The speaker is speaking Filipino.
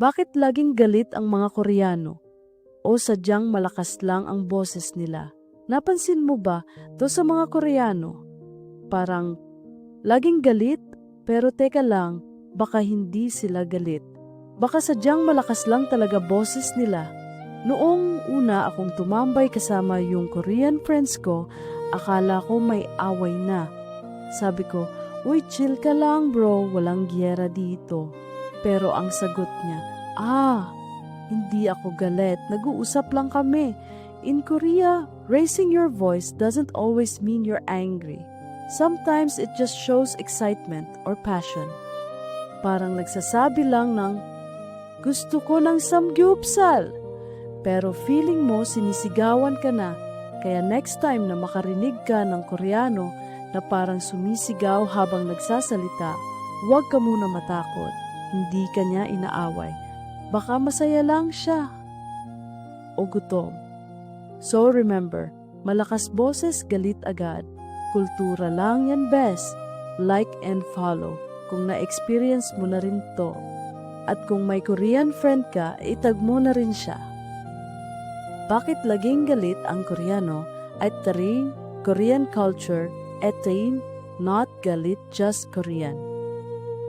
Bakit laging galit ang mga Koreano? O sadyang malakas lang ang boses nila? Napansin mo ba to sa mga Koreano? Parang laging galit pero teka lang, baka hindi sila galit. Baka sadyang malakas lang talaga boses nila. Noong una akong tumambay kasama yung Korean friends ko, akala ko may away na. Sabi ko, Uy, chill ka lang bro, walang gyera dito. Pero ang sagot niya, Ah, hindi ako galit, nag-uusap lang kami. In Korea, raising your voice doesn't always mean you're angry. Sometimes it just shows excitement or passion. Parang nagsasabi lang ng, gusto ko ng samgyupsal. Pero feeling mo sinisigawan ka na, kaya next time na makarinig ka ng Koreano na parang sumisigaw habang nagsasalita, huwag ka muna matakot, hindi ka niya inaaway. Baka masaya lang siya. O gutom. So remember, malakas boses galit agad. Kultura lang yan best. Like and follow kung na-experience mo na rin to. At kung may Korean friend ka, itag mo na rin siya. Bakit laging galit ang Koreano at tari Korean culture etain not galit just Korean.